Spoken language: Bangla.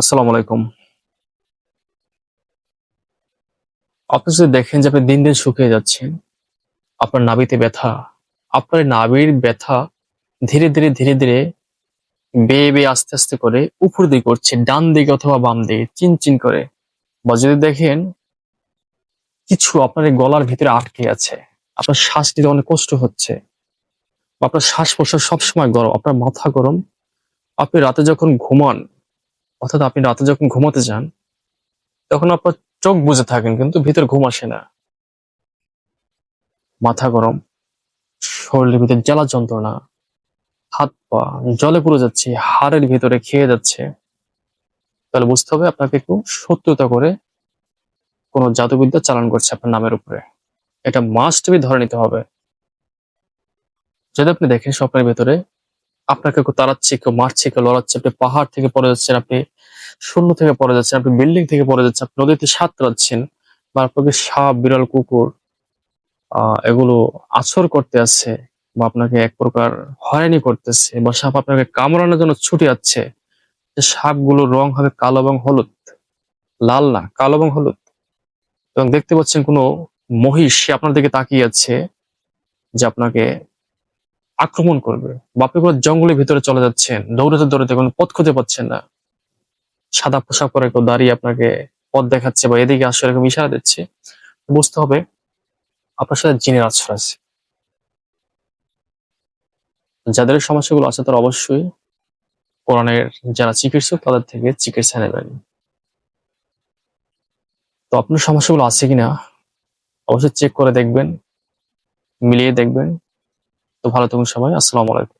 আসসালামু আলাইকুম। আপনি যদি দেখেন যে আপনি দিন দিন শুকিয়ে যাচ্ছেন। আপনার নাভিতে ব্যথা, আপনার নাভির ব্যথা ধীরে ধীরে ধীরে ধীরে বেয়ে বেয়ে আস্তে আস্তে করে উপর দিকে করছে, ডান দিকে অথবা বাম দিকে, চিন চিন করে। বা যদি দেখেন কিছু আপনার গলার ভিতরে আটকে আছে, আপনার শ্বাস নিতে অনেক কষ্ট হচ্ছে আপনার শ্বাস প্রশ্বাস সবসময় গরম, আপনার মাথা গরম, আপনি রাতে যখন ঘুমান অর্থাৎ আপনি রাতে যখন ঘুমাতে যান, তখন আপনার চোখ বুজে থাকেন, কিন্তু ভিতর ঘুম আসে না। মাথা গরম, শরীরের ভিতরে জ্বালা যন্ত্রণা, হাত পা জলে পুড়ে যাচ্ছে, হাড়ের ভিতরে খেয়ে যাচ্ছে। তাহলে বুঝতে হবে আপনাকে একটু সত্যতা করে কোনো জাদুবিদ্যা চালান করছে আপনার নামের উপরে। এটা মাস্ট বি ধরে নিতে হবে। যদি আপনি দেখেন স্বপ্নের ভেতরে আপনাকে কেউ তাড়াচ্ছে, কেউ মারছে, কেউ লড়াচ্ছে, আপনি পাহাড় থেকে পড়ে যাচ্ছেন, আপনি শূন্য থেকে পড়ে যাচ্ছেন, আপনি বিল্ডিং থেকে পড়ে যাচ্ছেন, আপনি নদীতে সাঁতরাচ্ছেন বা আপনাকে সাপ, বিড়াল, কুকুর এগুলো আছর করতে আসছে বা আপনাকে এক প্রকার হয়রানি করতেছে বা সাপ আপনাকে কামড়ানোর জন্য ছুটে যাচ্ছে সাপগুলোর রং হবে কালো এবং হলুদ, লাল না, কালো এবং হলুদ। এবং দেখতে পাচ্ছেন কোনো মহিষ, সে আপনার দিকে তাকিয়ে আছে, যে আপনাকে আক্রমণ করবে। বা আপনি কোনো জঙ্গলের ভিতরে চলে যাচ্ছেন, দৌড়াতে দৌড়াতে কোনো পথ খুঁজে পাচ্ছেন না। সাদা পোশাক পরে কেউ দাঁড়িয়ে আপনাকে পথ দেখাচ্ছে বা এদিকে আসলে এরকম ইশারা দিচ্ছে, বুঝতে হবে আপনার সাথে জিনের আশ্রয় আছে। যাদের সমস্যাগুলো আছে তারা অবশ্যই কোরআনের যারা চিকিৎসক তাদের থেকে চিকিৎসা নেবেন। তো আপনার সমস্যাগুলো আছে কিনা অবশ্যই চেক করে দেখবেন, মিলিয়ে দেখবেন। তো ভালো থাকুন সবাই, আসসালামু আলাইকুম।